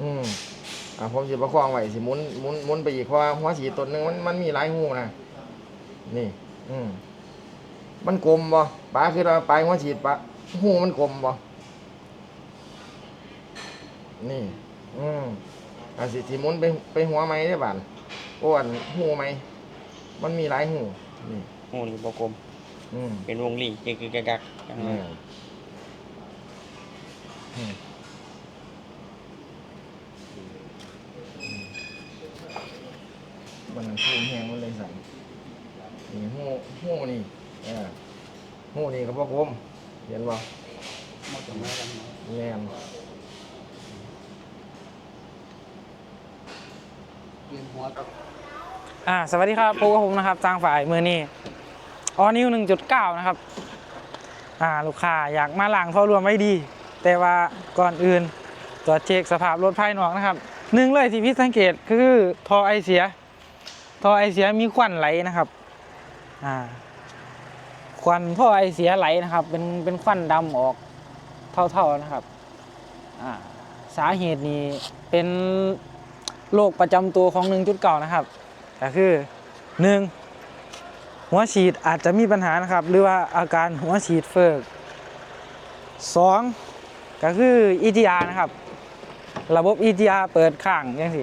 อืมอ่าผมสิประคองไว้สิหมุนหมุนหมุนไปอีกเพราะว่าหัวฉีดตัวหนึงมันมันมีหลายหูนะ นี่ อืมมันกลมบ่ปลาคือเราปลายหัวฉีดปลาหูมันกลมบ่นี่ อืมอ่าสิสิหมุนไปไปหัวไหมได้บ้านอ้วนหูไหม มันมีหลายหูนี่ โอ้นี่บ่กลม อืม เป็นวงรีกึกๆกักๆอืมอืม มันหูแห้งมันเลยสั่นนี่หูหูนี่เออหูนี่ก็บ่กลมเห็นบ่มาจากไหนกันเนแม่นเปลี่ยนหัวกับอ่าสวัสดีครับพบกับผมนะครับจางฝ่ายมือนี่ออนิวหนึ่งจุดเก้านะครับ อ่าลูกค้าอยากมาล้างท่อรวมไว้ดี แต่ว่าก่อนอื่นตรวจเช็คสภาพรถภายนอกนะครับหนึ่งเลยที่พี่สังเกตคือท่อไอเสีย ท่อไอเสียมีควันไหลนะครับ อ่า ควันท่อไอเสียไหลนะครับ เป็นเป็นควันดำออกเท่าๆนะครับ อ่า สาเหตุนี้เป็นโรคประจำตัวของ1.9นะครับ ก็คือหนึ่งหัวฉีดอาจจะมีปัญหานะครับ หรือว่าอาการหัวฉีดเฟิกสองก็คือ EGR นะครับ ระบบ EGR เปิดข้างยังสิ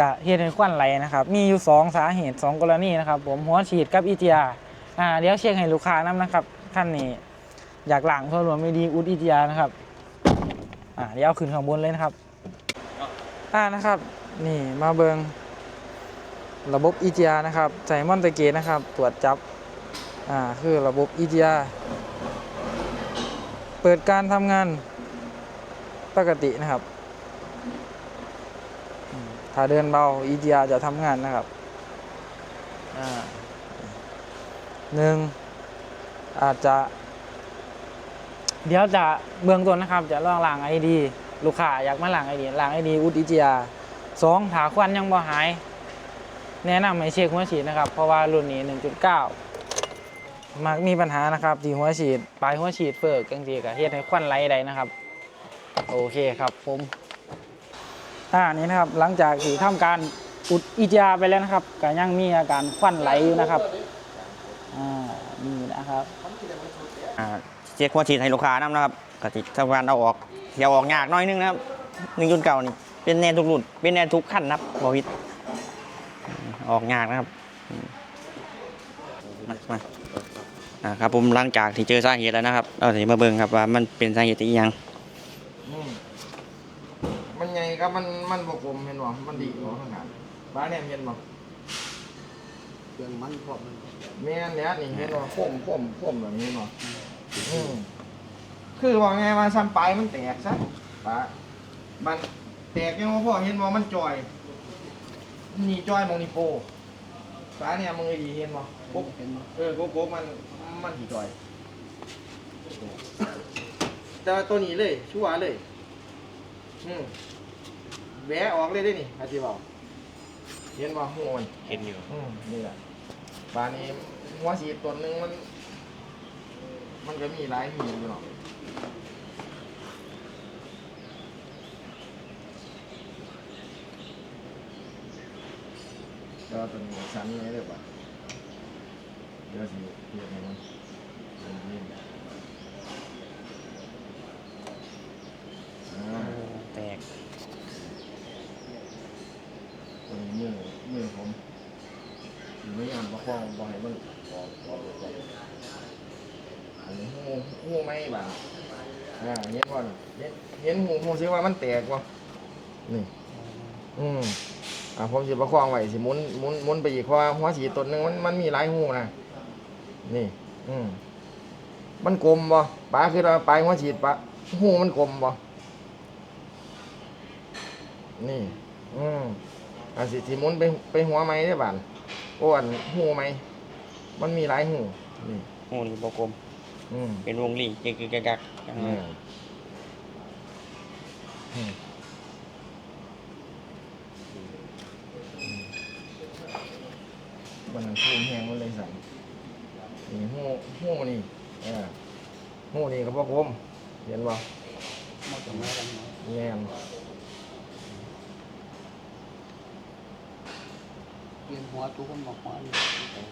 กะเฮ็ดให้ควันไหลนะครับ มีอยู่สองสาเหตุสองกรณีนะครับ ผมหัวฉีดกับ EGR อ่าเดี๋ยวเช็คให้ลูกค้านํนะครับท่านนี้อยากหลังเพื่อรวมไม่ดีอุด EGR นะครับอ่าเดี๋ยวเอาขึ้นข้างบนเลยนะครับอ่านะครับ นี่มาเบิงระบบ EGR นะครับใส่มอนเตเกตนะครับ ตรวจจับอ่าคือระบบ EGR เปิดการทำงานปกตินะครับ ถ้าเดินเบา EGR จะทำงานนะครับอ่าหนึ่งอาจจะ เดี๋ยวจะเบื้องต้นนะครับ จะลองล้าง ID ลูกค้าอยากมาล้าง ID ล้าง ID อุด EGR สองถาควันยังบ่หาย แนะนำให้เช็คหัวฉีดนะครับ เพราะว่ารุ่นนี้ 1.9มักมีปัญหานะครับที่หัวฉีด ปลายหัวฉีดเฟิกจังซี่ก็เฮ็ดให้ควันไหลได้นะครับ โอเคครับผม อ่านี่นะครับหลังจากที่ทำการอุดอีจาไปแล้วนะครับก็ยังมีอาการควันไหลอยู่นะครับอ่านี่นะครับอ่าเช็คหัวฉีดให้ลูกค้านํนะครับก็สิทำการเอาออกเที่ยวออกยากน้อยนึงนะครับ1.9นี่เป็นแน่ทุกรุ่นเป็นแน่ทุกขั้นนะครับบ่ผิดออกยากนะครับมามาอ่าครับผมหลังจากที่เจอสาเหตุแล้วนะครับเราสิมาเบิ่งครับว่ามันเป็นสาเหตุที่อิหยัง ครับมันมันบ่กลมเห็นบ่มันดีบ่ข้างหน้าปลาเนี่ยเห็นบ่เครื่องมันพร้อมมันแม่นเนี่ยนี่เห็นบ่โค้มโค้มโค้มแบบนี้เนาะอืมคือว่าไงว่าซ้ำปลายมันแตกซะปลามันแตกยังบ่พอเห็นบ่มันจอยนี่จอยมองนี่โปปลาเนี่ยมึงดีเห็นบ่ปุ๊บเห็นบ่เออโกโก้มันมันสิจอยแต่ว่าตัวนี้เลยชัวร์เลย อืม แหวะออกเลยได้นี่อาจิบอกเห็นบ่หัวมันเห็นอยู่อืมนี่แหละปลานี้หัวสีตัวหนึงมัน มันก็มีหลายหีอยู่เนาะก็ตัวนี้สันเลยเลยป่ะเดี๋ยวสิเรียกให้มันมันนี่อ่า แตก ตัวนี้ มือมือผมหรือไม่ยอมประคองบอให้มันออกออกออกอันนี้หูหูไม่บ่าอ่าเห็นว่าเห็นเห็นหูหูซิว่ามันแตกวะนี่ อืมอ่าผมสิประคองไว้สิหมุนหมุนหมุนไปอีกเพราะว่าหัวสีตัวหนึ่งมันมันมีหลายหูนะนี่ อืมมันกลมบ่ปลาคือเราปลาหัวฉีดปลาหูมันกลมบ่นี่ อืม อาสิสิหมุนไปไปหัวไหมได้บ้านอ้วนหูไหมมันมีหลายหูนี่ โอ้นี่บ่กลมอืมเป็นวงรีกึกๆกักๆอืมอืมมันหูแห้งมันเลยสั่นนี่หูหูนี่เออหูนี่ก็บ่กลมเห็นบ่มาจากไหนกันเนาะแง่น เปลี่ยนหัวทุกคนบอกหัวนี่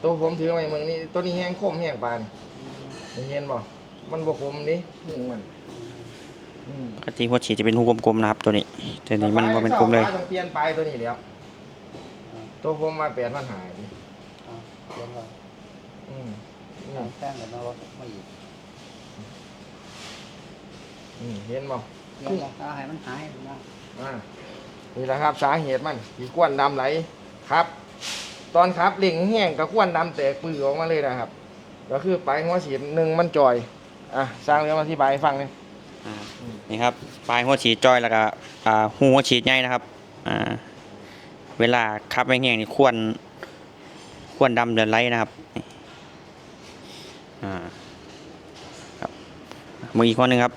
ตัวผมถือไว้มึงนี่ตัวนี้แห้งคมแห้งปานนี่เห็นบ่มันบ่คมดิหูมันอืมปกติหัวฉีดจะเป็นหูกลมๆนะครับตัวนี้ตัวนี้มันบ่เป็นกลมเลยต้องเปลี่ยนปลายตัวนี้แล้วตัวผมมาแปดพันหายดิอ่าเปลี่ยนว่าอืมอืทามงแป้งกับนรกไม่อีกอืมเห็นบ่เปลี่ยนว่าเอาให้มันหายนะอ่านี่แหละครับสาเหตุมันที่ควนดำไหลครับ ตอนครับเล่งแห้งกับควนดำแตกปื้อออกมาเลยนะครับ ก็คือปลายหัวฉีดหนึ่งมันจอย อะสร้างเรื่องอธิบายให้ฟังเลยอ่านี่ครับปลายหัวฉีดจอยแล้วก็อ่าหูหัวฉีดใหญ่นะครับอ่าเวลาคับแห้งๆนี่ควรควรดำเดือนไรนะครับอ่าครับมืออีกคนหนึ่งครับ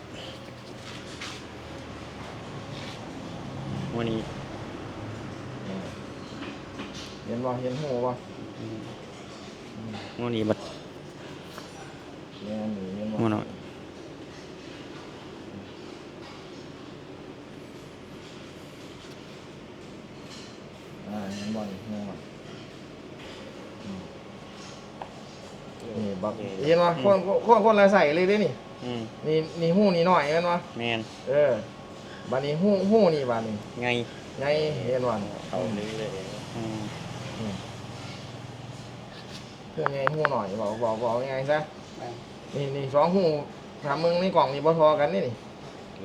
วันนี้ เห็น บ่เห็นหูบ่วันนี้บัดเนี่ยนี่เห็นบ่หูหน่อยอ่าเห็นบ่นี่หูบ่อืมนี่บักเห็นบ่คนคนคนละใส่เลยเด้นี่อืมนี่นี่หูนี่น้อยเห็นบ่แมนเออบัดนี้หูหูนี่บัดนี้ไงไงเห็นบ่เอาเลยเลยอืม เพื่อไงหูหน่อยบอกบอกบอกยังไงซะแม่งนี่นี่สองหูถามมึงในกล่องนี่บ่ทอกันนี่นี่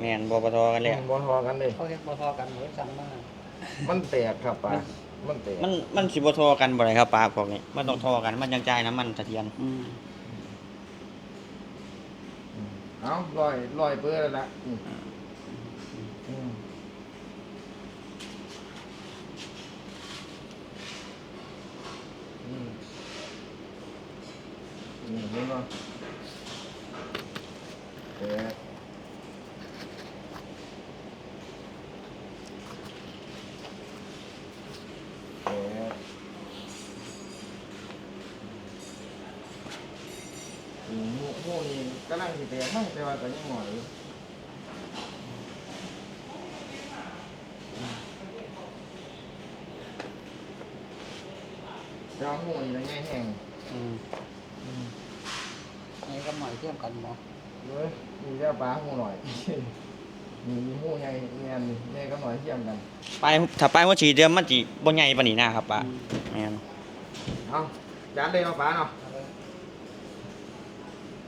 แมนบปทกันเลยบ่ทอกันเลยเขาเรียกบ่ทอกันเหมือนสั่งมามันแตกครับป่ามันแตกมันมันสิบทอกันบ่ได้ครับปลาพวกนี้มันต้องทอกันมันยังจ่ายน้ำมันเสถียรอืมเอาลอยลอยเปื้อแล้วละ อืมอืมอืมนี่เห็นบ่แตกแตกอืมหมูหมูนี่กำลังสิแตกมั้งแต่ว่าก็ยังหน่อยอยู่ เจ้าหูนี่ละไงแห้ง อืมไอ้ก็หน่อยเทียมกันหมอเลยมีเจ้าปลาหูหน่อย มีมีหูใหญ่เงี้ยนี่ใหญ่ก็หน่อยเทียมกัน ปลายถ้าปลายหัวฉีดเดิมมันสิบ่ใหญ่ปานนี้นะครับปลาแมนเอาจานเลยเอาปลาเนาะ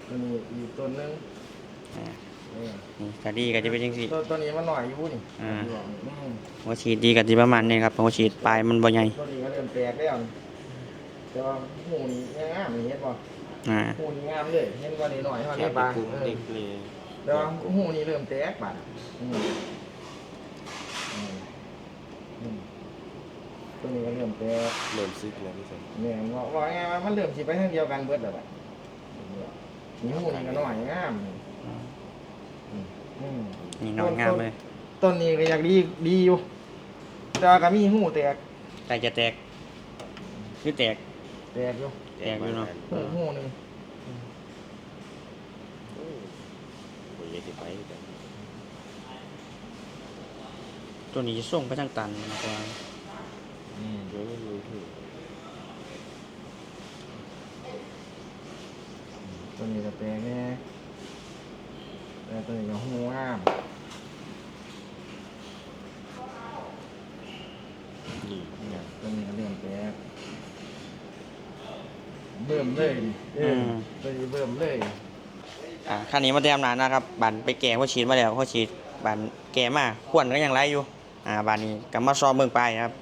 ตัวนี้อีกตัวหนึงอ่าเออนี่ก็ดีก็จะเป็นจังซี่ ตัวตัวนี้มันหน่อยอยู่นี่อ่า อืมหัวฉีดดีก็สิประมาณนี้ครับหัวฉีดปลายมันบ่ใหญ่ตัวนี้ก็เริ่มแตกแล้วนี่แต่ว่าหูนี่ยังงามนี่เห็นบ่ อ่าหูนี่งามเลยเห็นว่านี่หน่อยเท่านี้ปลาเออเลยแต่ว่าหูนี่เริ่มแตกบาดอืมอืมอืมตัวนี้ก็เริ่มแตก เริ่มซึกแล้วพี่สมเนี่ยว่าว่าไงว่ามันเริ่มสิไปทางเดียวกันเบิดแล้วบัดนี่หูนี่ก็น้อยงามนี่อืมนี่น้อยงามเลยต้นนี้ก็อยากดีดีอยู่แต่ว่าก็มีหูแตกใกล้จะแตกคือแตกแตกอยู่ แตกอยู่เนาะหูหูหนึงโอ้ยสิไปแต่ตัวนี้จะส่งไปทางตันมากกว่าอืมเดี๋ยวไม่รู้ที่ต้นนี้ก็แตกแน่แต่ต้นนี้ก็หูงาม นี่ไงต้นนี้ก็เริ่มแตก เบิ่มเลยดิเออต้นนี้เบิ่มเลยอ่าคันนี้มาเตรียมนานนะครับบันไปแก่หัวฉีดมาแล้วหัวฉีดบันแก่มาขวนก็ยังไรอยู่อ่าบันนี้ก็มาซ้อมเมืองปลายนะครับ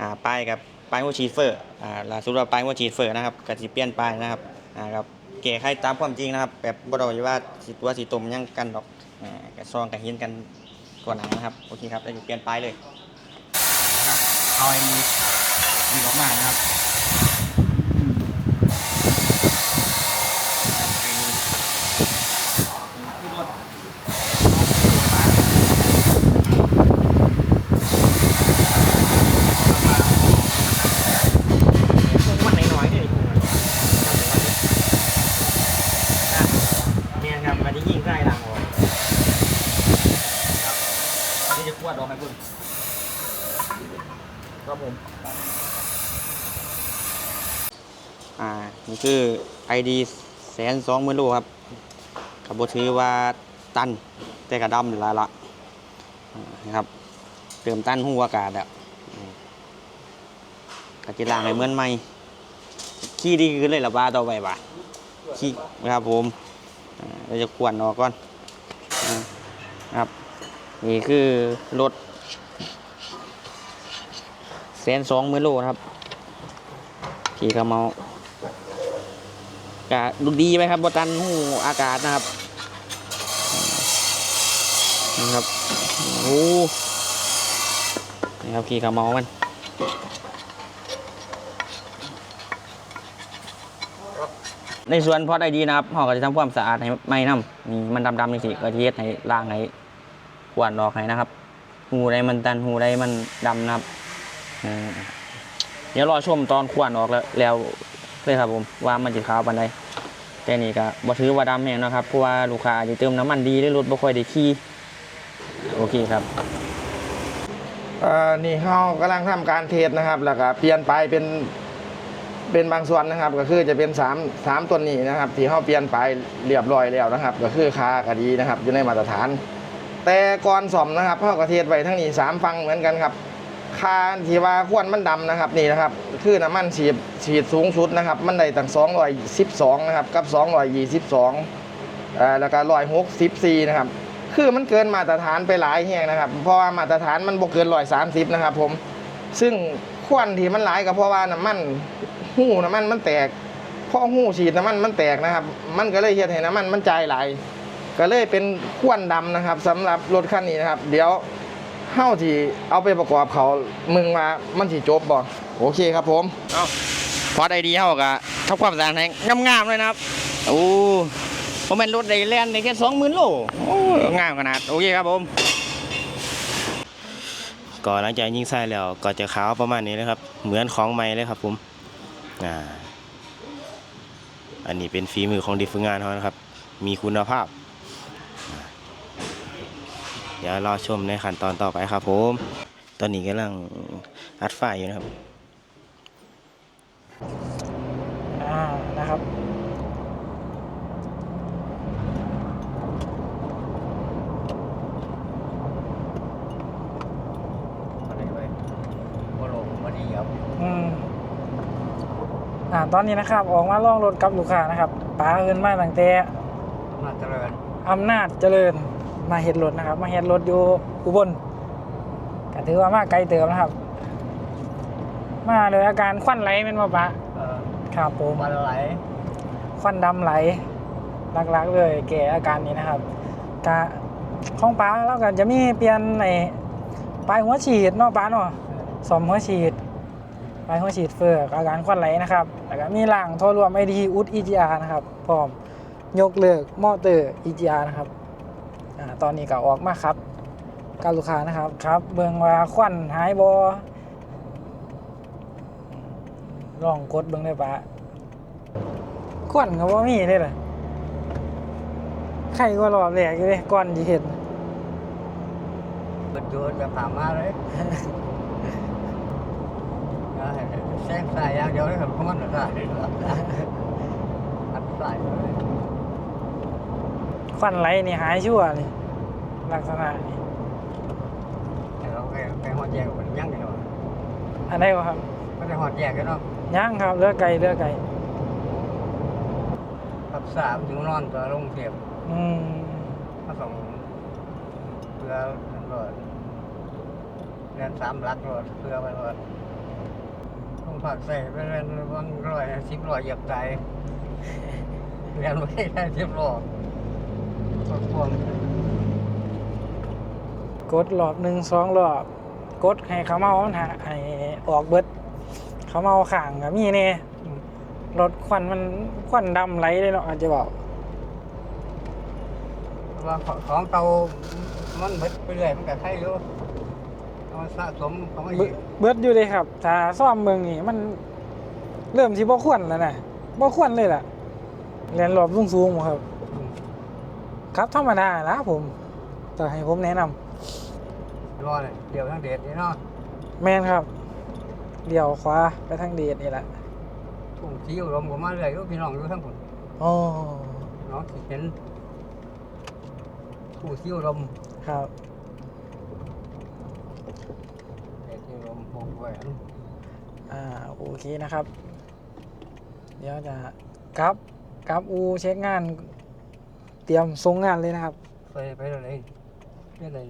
อ่าปลายกับปลายหัวฉีดเฟอร์อ่าล่าสุดว่าปลายหัวฉีดเฟอร์นะครับก็สิเปลี่ยนปลายนะครับอ่าครับแก่ใครตามความจริงนะครับ แบบบ่ได้ว่าสิตัวสิตมยังกันดอกอ่าก็ซองกันเห็นกันก่อนหลังนะครับโอเคครับแล้วจะเปลี่ยนปลายเลยเอาไอ้นี้ดีออกมานะครับ มันน้อยๆเลยเนี่ยครับมันจะยิงใกล้รังออกนี่จะขวดออกให้เบิ่ง ครับผม อ่า นี่ คือ ID แสนสองหมื่นโลครับกับบถือว่าตันแต่กระดำหลายละนะครับ เติมตันหูอากาศอะกระจิลางให้เหมือนใหม่ขี้ดีขึ้นเลยละบ้าต่อไปบ่าขี้นะครับผมเราจะขวนออกก่อนครับนี่คือรถแสนสองหมื่นโลนะครับขี่กระเมา กะดูดีไหมครับบตันหูอากาศนะครับนะครับโอ้นี่ครับขี่กระเมามันในส่วนพอได้ดีนะครับเราก็จะทำความสะอาดให้ไม่น้ำนี่มันดำๆนี่สิก็จะเฮ็ดให้ล้างให้ขวานออกให้นะครับ หูใดมันตันหูใดมันดำนะครับเดี๋ยวรอชมตอนขวานออกแล้วแล้ว เลยครับผมว่ามันจะขาวปันใดแต่นี่ก็บ่ถือว่าดำแห้งนะครับเพราะว่าลูกค้าอาจจะเติมน้ำมันดีได้รถบ่ค่อยได้ขี่โอเคครับเอ่อนี่เขากำลังทำการเทสนะครับ แล้วก็เปลี่ยนไปเป็นเป็นบางส่วนนะครับ ก็คือจะเป็นสามสามตัวนี้นะครับ ที่เขาเปลี่ยนไปเรียบร้อยแล้วนะครับ ก็คือคากดีนะครับอยู่ในมาตรฐาน แต่ก่อนสอมนะครับเขาก็เทสไว้ทั้งนี้สามฟังเหมือนกันครับ คาที่ว่าควนมันดำนะครับนี่นะครับ คือน้ำมันฉีดฉีดสูงสุดนะครับ มันได้ตั้งสองร้อยสิบสองนะครับกับสองร้อยยี่สิบสองแล้วก็ร้อยหกสิบสี่นะครับคือมันเกินมาตรฐานไปหลายแห่งนะครับ เพราะว่ามาตรฐานมันบกเกินร้อยสามสิบนะครับ ผม ซึ่งควันที่มันหลายก็เพราะว่าน้ำมันหู้น้ำมันมันแตกพราะหู้ฉีดน้ำมันมันแตกนะครับ มันก็เลยเฮ็ดให้น้ำมันมันจ่ายหลก็เลยเป็นควันดำนะครับสำหรับรถคันนี้นะครับ เดี๋ยว เฮ้าที่เอาไปประกอบเขามึงมามันสิจบบ่โอเคครับผมเอาพอได้ดีเฮาก็ทำความสะอาดให้งามๆเลยนะครับโอ้ผมเป็นรถได้แล่นได้แค่สองหมื่นโลโอ้งามขนาดโอเคครับผมก็หลังจากยิงใส่แล้วก็จะขาวประมาณนี้เลยครับ เหมือนของใหม่เลยครับผมอ่าอันนี้เป็นฝีมือของเด็กฝึกงานเขานะครับ มีคุณภาพอ่า เดี๋ยวรอชมในขั้นตอนต่อไปครับผม ตอนนี้กำลังอัดไฟอยู่นะครับอ่านะครับอืมอ่าตอนนี้นะครับออกมาล่องรถกับลูกค้านะครับป๋าเอินมาตั้งแต่มาเจริญอำนาจเจริญ มาเห็ดรถนะครับ มาเห็ดรถอยู่อุบลก็ถือว่ามาไกลเติมนะครับ มาเลยอาการควันไหลเป็นมาปะเอ่อครับผมวันไหล ควันดำไหลหลักๆเลยแก่อาการนี้นะครับกะของป้าแล้วกันจะมีเปลี่ยนในปลายหัวฉีดเนาะป้าเนาะสอมหัวฉีดปลายหัวฉีดเฟือกอาการควันไหลนะครับแล้วก็มีหลังโทรรวมไอดีอุด EGR นะครับพร้อมยกเลิกมอเตอร์ EGR นะครับ อ่าตอนนี้ก็ออกมาครับการลูกค้านะครับครับเบิ่งว่าควันหายบอลองกดเบิ่งได้ปะควันก็บ่มีเลยล่ะใครก็รอบแรกอยู่เลยก่อนสิเห็นบรรจุจะผ่ามาเลยเอาให้แซงสายอย่างเดียวเลยครับเพราะมันได้อัดสายเลย ควันไหลนี่หายชั่วนี่ลักษณะนี่แต่เราไปไปหอดแยกมันยั่งกันเนาะอันใดวะครับไม่ได้หอดแยกกันเนาะย่างครับเลือไก่เลือไก่ขับสามถึงนอนตัวลงเทียบอืมมาส่งเพื่อรถเรียนสามลักรถเพื่อไปรถต้องผักใส่ไปเรียนวันร้อยสิบร้อยเหยียบใจเรียนไม่ได้สิบร้อย ก็ควรกดรอบหนึ่งสองรอบกดให้เขาเมามันหาให้ออกเบิดเขาเมาข่างกับมีเน่รถควันมันควันดำไหลเลยเนาะอาจจะบอกว่าของเตามันเบิดไปเรื่อยมันก็ใช่อยู่เอามาสะสมเขามาเบิดเบิดอยู่เลยครับถ้าซ่อมเมืองนี่มันเริ่มที่บ่ควรแล้วนะบ่ควรเลยล่ะเรียนรอบสูงๆหมดครับ ครับธรรมดาละผมแต่ให้ผมแนะนำรอเลยเดี๋ยวทั้งเดชนี่เนาะแมนครับ เดี่ยวขวาไปทางเดชนี่แหละทุ่งสีอุดมก็มาเรื่อยอยู่พี่น้องอยู่ทั้งคนอ๋อน้องที่เห็นทุ่งสีอุดมครับเขตสีอุดมวงแหวนอ่าโอเคนะครับ เดี๋ยวจะกลับกลับอูเช็คงาน เตรียมส่งงานเลยนะครับ ไปไปเลยเรื่เลย